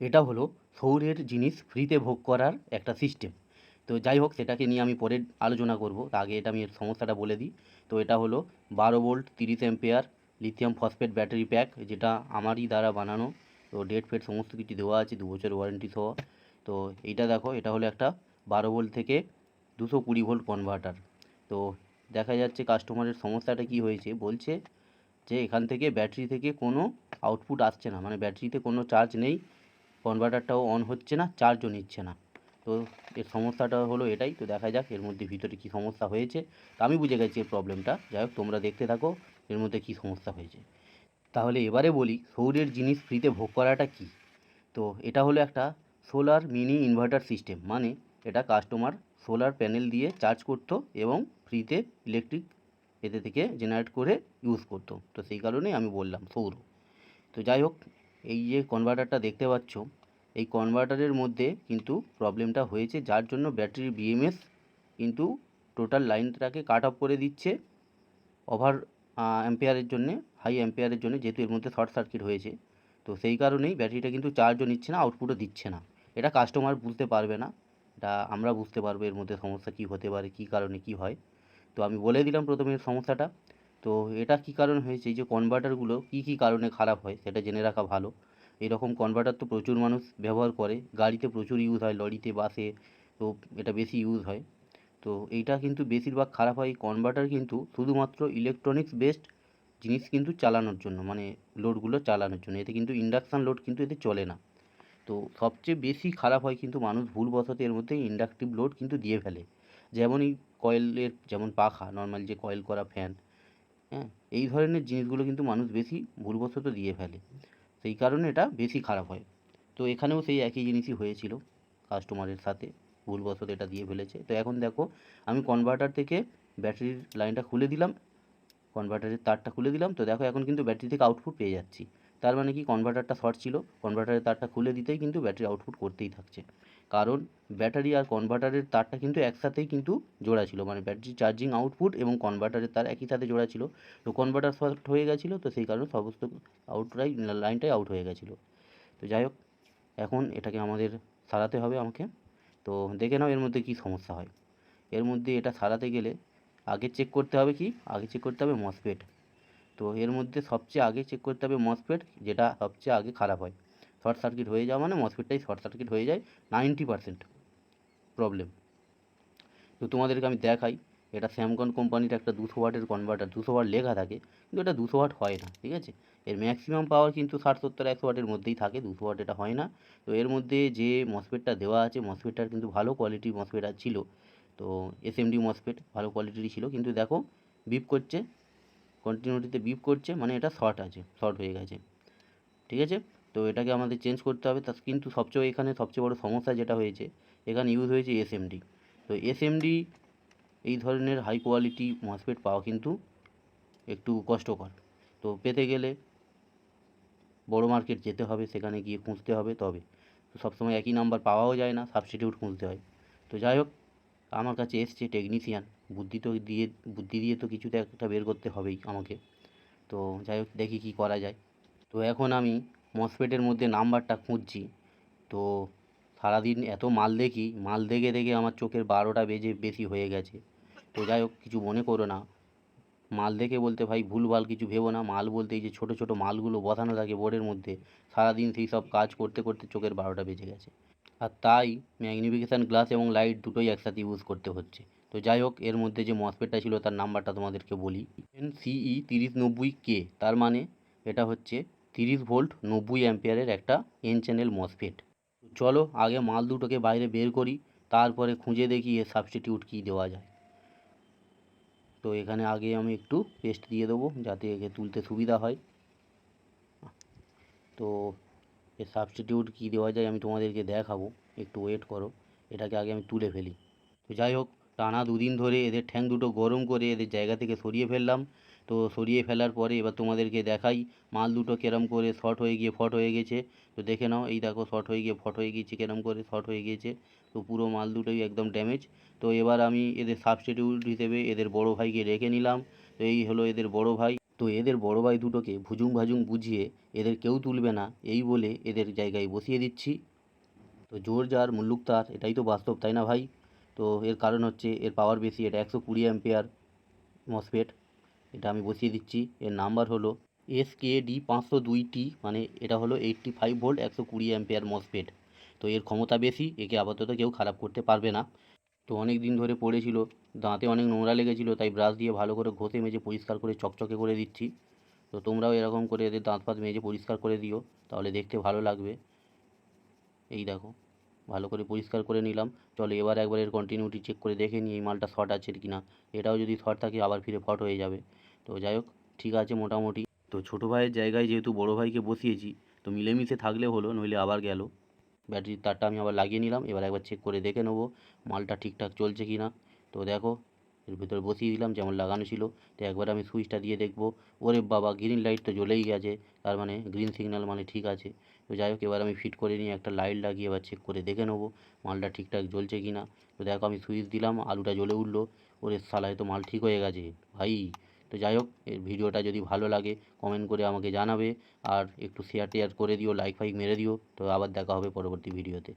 এটা হলো সৌরের জিনিস ফ্রিতে ভোগ করার একটা সিস্টেম। তো যাই হোক, সেটাকে নিয়ে আমি পরে আলোচনা করব। তা আগে এটা আমি এর সমস্যাটা বলে দিই। তো এটা হলো বারো ভোল্ট তিরিশ ampere lithium phosphate battery pack যেটা আমারই দ্বারা বানানো। তো ডেট ফেট সমস্ত কিছু দেওয়া আছে, দু বছর ওয়ারেন্টি সহ। তো এইটা দেখো, এটা হলো একটা বারো ভোল্ট থেকে দুশো কুড়ি ভোল্ট কনভার্টার তো দেখা যাচ্ছে কাস্টমারের সমস্যাটা কি হয়েছে? বলছে যে এখান থেকে ব্যাটারি থেকে কোনো আউটপুট আসছে না। মানে ব্যাটারিতে কোনো চার্জ নেই। কনভার্টারটাও অন হচ্ছে না চার্জও নিচ্ছে না। তো এর সমস্যাটা হলো এটাই, তো দেখা যাক এর মধ্যে ভিতরে কী সমস্যা হয়েছে। তো আমি বুঝে গেছি এর প্রবলেমটা যাই হোক, তোমরা দেখতে থাকো এর মধ্যে কী সমস্যা হয়েছে। তাহলে এবারে বলি, সৌরের জিনিস ফ্রিতে ভোগ করাটা কী? তো এটা হলো একটা সোলার মিনি ইনভার্টার সিস্টেম মানে এটা কাস্টমার সোলার প্যানেল দিয়ে চার্জ করতো এবং ফ্রিতে ইলেকট্রিক এতে থেকে জেনারেট করে ইউজ করতো। তো সেই কারণেই আমি বললাম সৌর। তো যাই হোক এই যে কনভার্টারটা দেখতে পাচ্ছ, এই কনভার্টারের মধ্যে কিন্তু প্রবলেমটা হয়েছে, যার জন্য ব্যাটারির বিএমএস কিন্তু টোটাল লাইনটাকে কাট অফ করে দিচ্ছে ওভার অ্যাম্পেয়ারের জন্যে হাই অ্যাম্পেয়ারের জন্য, যেহেতু এর মধ্যে শর্ট সার্কিট হয়েছে। তো সেই কারণেই ব্যাটারিটা কিন্তু চার্জও নিচ্ছে না আউটপুটও দিচ্ছে না। এটা কাস্টমার বুঝতে পারবে না, এটা আমরা বুঝতে পারব এর মধ্যে সমস্যা কী হতে পারে, কী কারণে কী হয়। তো আমি বলে দিলাম প্রথমে সমস্যাটা। তো এটা কী কারণ হয়েছে? যে কনভার্টারগুলো কী কী কারণে খারাপ হয়? সেটা জেনে রাখা ভালো। এরকম কনভার্টার তো প্রচুর মানুষ ব্যবহার করে। গাড়িতে প্রচুর ইউজ হয়, লরিতে, বাসে, তো এটা বেশি ইউজ হয়। তো এইটা কিন্তু বেশিরভাগ খারাপ হয়। কনভার্টার কিন্তু শুধুমাত্র ইলেকট্রনিক্স বেসড জিনিস কিন্তু চালানোর জন্য মানে লোডগুলো চালানোর জন্য। এতে কিন্তু ইন্ডাকশান লোড কিন্তু এতে চলে না। তো সবচেয়ে বেশি খারাপ হয় কিন্তু মানুষ ভুলবশত এর মধ্যে ইন্ডাকটিভ লোড কিন্তু দিয়ে ফেলে। যেমনই কয়েলের যেমন পাখা নর্মাল যে কয়েল করা ফ্যান হ্যাঁ এই ধরনের জিনিসগুলো কিন্তু মানুষ বেশি ভুলবশত দিয়ে ফেলে। সেই কারণে এটা বেশি খারাপ হয়। তো এখানেও সেই একই জিনিসই হয়েছিল কাস্টমারের সাথে, ভুলবশত এটা দিয়ে ফেলেছে। তো এখন দেখো, আমি কনভার্টার থেকে ব্যাটারির লাইনটা খুলে দিলাম কনভার্টারের তারটা খুলে দিলাম। তো দেখো, এখন কিন্তু ব্যাটারি থেকে আউটপুট পেয়ে যাচ্ছি। তার মানে কি? কনভার্টারটা শর্ট ছিল। কনভার্টারের তারটা খুলে দিতেই কিন্তু ব্যাটারি আউটপুট করতেই থাকছে। কারণ ব্যাটারি আর কনভার্টারের তারটা কিন্তু একসাথেই কিন্তু জোড়া ছিল। মানে ব্যাটারি চার্জিং আউটপুট এবং কনভার্টারের তার একই সাথে জোড়া ছিল। তো কনভার্টার শর্ট হয়ে গেছিল, তো সেই কারণে সমস্ত আউটটাই লাইনটাই আউট হয়ে গেছিল। তো যাই হোক, এখন এটাকে আমাদের সারাতে হবে আমাকে। তো দেখে নাও এর মধ্যে কী সমস্যা হয়। এর মধ্যে এটা সারাতে গেলে আগে চেক করতে হবে কি? আগে চেক করতে হবে মসপেট তো এর মধ্যে সবচেয়ে আগে চেক করতে হবে মসফেট যেটা সবচেয়ে আগে খারাপ হয়। শর্ট সার্কিট হয়ে যাওয়া মানে মসপেটটাই শর্ট সার্কিট হয়ে যায় নাইনটি পারসেন্ট প্রবলেম তো তোমাদেরকে আমি দেখাই, এটা স্যামকন কোম্পানির একটা দুশো ওয়াটের কনভার্টার দুশো ওয়াট লেখা থাকে, কিন্তু এটা দুশো ওয়াট হয় না, ঠিক আছে? এর ম্যাক্সিমাম পাওয়ার কিন্তু ষাট, সত্তর, একশো ওয়াটের মধ্যেই থাকে, দুশো ওয়াট এটা হয় না। তো এর মধ্যে যে মসফেটটা দেওয়া আছে মসপেটটার কিন্তু ভালো কোয়ালিটির মসপেট আর ছিল। তো এস এসএমডি মসফেট ভালো কোয়ালিটিরই ছিল, কিন্তু দেখো বিপ করছে কন্টিনিউটিতে বিপ করছে মানে এটা শর্ট আছে শর্ট হয়ে গেছে। ঠিক আছে? তো এটাকে আমাদের চেঞ্জ করতে হবে। তা কিন্তু সবচেয়ে এখানে সবচেয়ে বড় সমস্যা যেটা হয়েছে, এখানে ইউজ হয়েছে এসএমডি তো এসএমডি এই ধরনের হাই কোয়ালিটি মসপেট পাওয়া কিন্তু একটু কষ্টকর। তো পেতে গেলে বড় মার্কেট যেতে হবে, সেখানে গিয়ে খুঁজতে হবে তবে। তো সবসময় একই নাম্বার পাওয়াও যায় না সাবস্টিটিউট খুঁজতে হয়। তো যাই হোক আমার কাছে এসছে টেকনিশিয়ান বুদ্ধি তো দিয়ে, বুদ্ধি দিয়ে তো কিছুতে একটা বের করতে হবেই আমাকে। তো যাই হোক, দেখি কী করা যায়। তো এখন আমি মসপেটের মধ্যে নাম্বারটা খুঁজছি। তো সারাদিন এত মাল দেখি, মাল দেখে দেখে আমার চোখের বারোটা বেজে বেশি হয়ে গেছে। তো যাই হোক, কিছু মনে করো না। মাল দেখে বলতে ভাই, ভুলভাল কিছু ভেবো না। মাল বলতে এই যে ছোটো ছোটো মালগুলো বসানো থাকে বোর্ডের মধ্যে, সারাদিন সেই সব কাজ করতে করতে চোখের বারোটা বেজে গেছে। আর তাই ম্যাগনিফিকেশান গ্লাস এবং লাইট দুটোই একসাথে ইউজ করতে হচ্ছে। তো যাই হোক, এর মধ্যে যে মসপেটটা ছিল তার নাম্বারটা তোমাদেরকে বলি। এন সিই তিরিশ নব্বই কে, তার মানে এটা হচ্ছে তিরিশ ভোল্ট নব্বই অ্যাম্পিয়ারের একটা এন চ্যানেল মসফেট চলো আগে মাল দুটোকে বাইরে বের করি, তারপরে খুঁজে দেখি এর সাবস্টিটিউট কী দেওয়া যায়। তো এখানে আগে আমি একটু পেস্ট দিয়ে দেবো যাতে একে তুলতে সুবিধা হয়। তো এর সাবস্টিটিউট কী দেওয়া যায় আমি তোমাদেরকে দেখাবো। একটু ওয়েট করো, এটাকে আগে আমি তুলে ফেলি। তো যাই হোক, টানা দুদিন ধরে এদের ঠ্যাং দুটো গরম করে এদের জায়গা থেকে সরিয়ে ফেললাম। তো সরিয়ে ফেলার পরে এবার তোমাদেরকে দেখাই, মাল দুটো কেরম করে শর্ট হয়ে গিয়ে ফট হয়ে গেছে। তো দেখে নাও, এই দেখো শর্ট হয়ে গিয়ে ফট হয়ে গিয়েছে, কেরম করে শর্ট হয়ে গিয়েছে। তো পুরো মাল দুটোই একদম ড্যামেজ তো এবার আমি এদের সাবস্টিটিউট হিসেবে এদের বড় ভাইকে রেখে নিলাম। তো এই হলো এদের বড় ভাই। তো এদের বড় ভাই দুটোকে ভুজুং ভাজুং বুঝিয়ে এদের কেউ তুলবে না, এই বলে এদের জায়গায় বসিয়ে দিচ্ছি। তো জোর যার, মুল্লুক তার, এটাই তো বাস্তব, তাই না ভাই? তো এর কারণ হচ্ছে এর পাওয়ার বেশি, এটা একশো কুড়ি অ্যাম্পেয়ার মসফেট এটা আমি বসিয়ে দিচ্ছি। এর নাম্বার হলো এস কে ডি পাঁচশো দুই টি মানে এটা হলো এইটটি ফাইভ ভোল্ট একশো কুড়ি অ্যাম্পেয়ার মসফেট তো এর ক্ষমতা বেশি, একে আপাতত কেউ খারাপ করতে পারবে না। তো অনেক দিন ধরে পড়েছিল, দাঁতে অনেক নোংরা লেগেছিলো, তাই ব্রাশ দিয়ে ভালো করে ঘষে মেজে পরিষ্কার করে চকচকে করে দিচ্ছি। তো তোমরাও এরকম করে এদের দাঁত ফাঁত মেজে পরিষ্কার করে দিও, তাহলে দেখতে ভালো লাগবে। এই দেখো, ভালো করে পরিষ্কার করে নিলাম। চলো এবার একবার এর কন্টিনিউটি চেক করে দেখে নিই এই মালটা শর্ট আছে কি না এটাও যদি শর্ট থাকে, আবার ফিরে ফট হয়ে যাবে। তো যাই হোক, ঠিক আছে মোটামুটি। তো ছোটো ভাইয়ের জায়গায় যেহেতু বড় ভাইকে বসিয়েছি, তো মিলেমিশে থাকলে হলো, নইলে আবার গেল। ব্যাটারির তারটা আমি আবার লাগিয়ে নিলাম, এবার একবার চেক করে দেখে নেব মালটা ঠিকঠাক চলছে কি না। তো দেখো, এর ভিতরে বসিয়ে দিলাম, যেমন লাগানো ছিল। তো একবার আমি সুইচটা দিয়ে দেখব। ওরে বাবা গ্রিন লাইট তো জ্বলেই গেছে, তার মানে গ্রিন সিগন্যাল মানে ঠিক আছে। তো যাই হোক, এবার আমি ফিট করে নিয়ে একটা লাইট লাগিয়ে এবার চেক করে দেখে নেব মালটা ঠিকঠাক জ্বলছে কি না। তো দেখো, আমি সুইচ দিলাম, আলুটা জ্বলে উঠল। ওরে সালায় তো মাল ঠিক হয়ে গেছে। ভাই তো যাই হোক, এর ভিডিওটা যদি ভালো লাগে কমেন্ট করে আমাকে জানাবে, আর একটু শেয়ার টেয়ার করে দিও লাইক ফাইক মেরে দিও, তো আবার দেখা হবে পরবর্তী ভিডিওতে